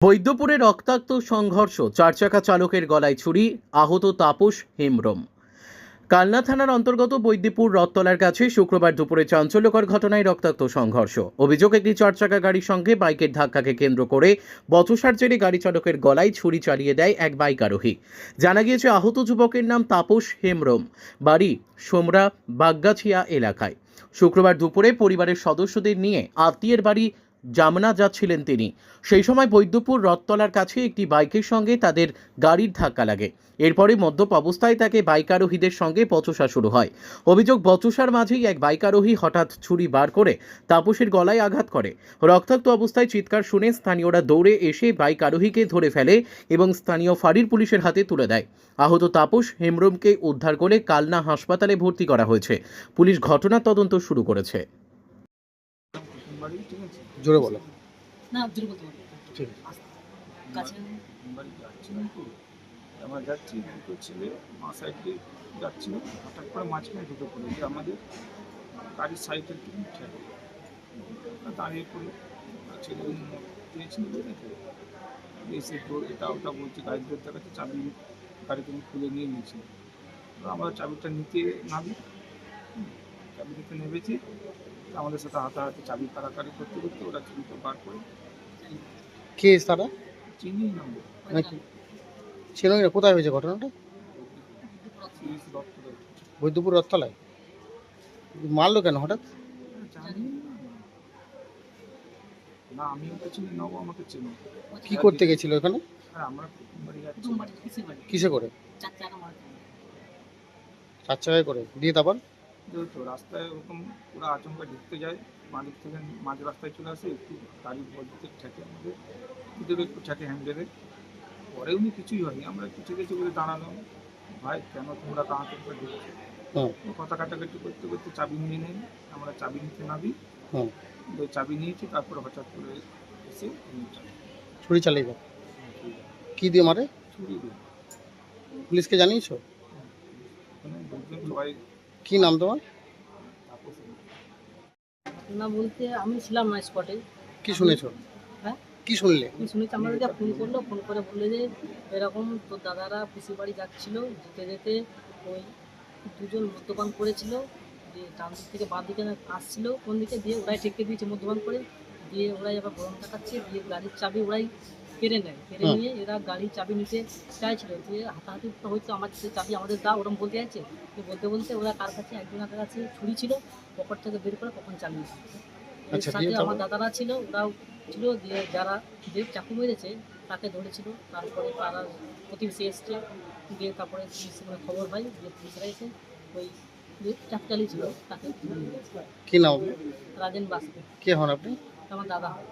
বৈদ্যপুরে রক্তাক্ত সংঘর্ষ চার চাকা চালকের গলায় ছুরি, আহত তাপস হেমব্রম। কালনা থানার অন্তর্গত বৈদ্যপুর রথতলার কাছে শুক্রবার দুপুরে চাঞ্চল্যকর ঘটনায় রক্তাক্ত সংঘর্ষ। অভিযোগ, একটি চার চাকা গাড়ির সঙ্গে বাইকের ধাক্কাকে কেন্দ্র করে বচসার জেরে গাড়ি চালকের গলায় ছুরি চালিয়ে দেয় এক বাইক আরোহী। জানা গিয়েছে, আহত যুবকের নাম তাপস হেমব্রম। বাড়ি সোমরা বাগগাছিয়া এলাকায়। শুক্রবার দুপুরে পরিবারের সদস্যদের নিয়ে আত্মীয়ের বাড়ি জামনা যাচ্ছিলেন তিনি। সেই সময় বৈদ্যপুর রথতলার কাছে একটি বাইকের সঙ্গে তাদের গাড়ির ধাক্কা লাগে। এরপরে মদ্যপ অবস্থায় তাকে বাইক আরোহীদের সঙ্গে বচসা শুরু হয়। অভিযোগ, বচসার মাঝেই এক বাইক আরোহী হঠাৎ ছুরি বার করে তাপসের গলায় আঘাত করে। রক্তাক্ত অবস্থায় চিৎকার শুনে স্থানীয়রা দৌড়ে এসে বাইক আরোহীকে ধরে ফেলে এবং স্থানীয় ফাঁড়ির পুলিশের হাতে তুলে দেয়। আহত তাপস হেমব্রমকে উদ্ধার করে কালনা হাসপাতালে ভর্তি করা হয়েছে। পুলিশ ঘটনার তদন্ত শুরু করেছে। বাড়ি? ঠিক আছে। জোরে বলো। না জোরে বলতে পারব ঠিক। কাছে বাড়ি যাচ্ছিলাম তো আমার যাচ্ছি দুটো ছেলে মা সাইড দিয়ে যাচ্ছিল হঠাৎ করে মাঝখানে ঢুকে পড়ে যে আমাদের। গাড়ির সাইডের দিকে ঠেকে দাঁড়িয়ে পড়ে। ছেলে পেয়েছিল এসে তো এটা ওটা বলছে গাড়ি ধরে দেখাচ্ছে চাবি গাড়ি তুমি খুলে নিয়ে নিয়েছি। আমরা চাবিটা নিতে নামি। হুম, চাবি নিতে নেমেছি। আমাদের সাথে হাতাহাতি চাবি কারাকারি করতে করতে ওরা চাবিটা বার করে কে তারা? চিনি নাকি? ছিল না কোথায় হয়েছে ঘটনাটা? বৈদ্যপুর রথতলায়? মারলো কেন হঠাৎ? না। না আমি ওকে চিনি না ও আমাকে চিনি। কি করতে গেছিল এখানে আর আমরা কিসে করে? চার চার চাকায় করে। দিয়ে তারপর? তো রাস্তায় ওরকম পুরো আচমকা ঢুকতে যায় মালিক থেকে মাঝ রাস্তায় চলে আসে একটু গাড়ি বলতে ঠেকে আমাদের ওদের একটু ঠেকে হ্যান্ডেলে পরে উনি কিছুই হয়নি আমরা একটু ঠিক আছে বলে দাঁড়ালাম। ভাই কেন তোমরা তাড়াতাড়ি করে ঢুকছো? কথা কাটাকাটি করতে করতে চাবি নিয়ে নেই আমরা চাবি নিতে নাবি ওই চাবি নিয়েছি তারপরে হঠাৎ করে এসে ছুরি চালিয়ে দাও। কি দিয়ে মারে? ছুরি দিয়ে। পুলিশকে জানিয়েছো? লোকজন সবাই কি নাম তোমার? না বলতে আমি ছিলাম না স্পটে কি শুনেছো? হ্যাঁ? কি শুনলে? আমি শুনেছি? আমাদের যা ফোন করল ফোন করে বলল যে এরকম তোর দাদারা পিসি বাড়ি যাচ্ছিল যেতে যেতে ওই দুজন মদ্যপান করেছিল দিয়ে ডান দিক থেকে বাঁ দিকে আসছিল কোন দিকে? দিয়ে ওরাই ঠেকে দিয়েছে মদ্যপান করে দিয়ে ওরাই আবার গরম দেখাচ্ছে দিয়ে গাড়ির চাবি ওরাই কেড়ে নেয় কেড়ে নিয়ে এরা গাড়ির চাবি নিতে চাইছিল যে হাতাহাতি তো হয়তো আমার যে চাবি আমাদের দা ওরকম বলতে যাচ্ছে তো বলতে বলতে ওরা কার কাছে একজনের কাছে ছুরি ছিল পকেট থেকে বের করে কখন চালিয়েছে এর আচ্ছা, সাথে আমার দাদারা ছিল ওরাও ছিল দিয়ে যারা যে চাকু মেরেছে তাকে ধরেছিল তারপরে পাড়ার প্রতিবেশী এসছে দিয়ে তারপরে পুলিশ খবর পাই যে পুলিশরা এসে ওই যে চাকু চালিয়েছিল তাকে। কি নাম রাজেন বাসকে। কে হন আপনি? আমার দাদা। হয়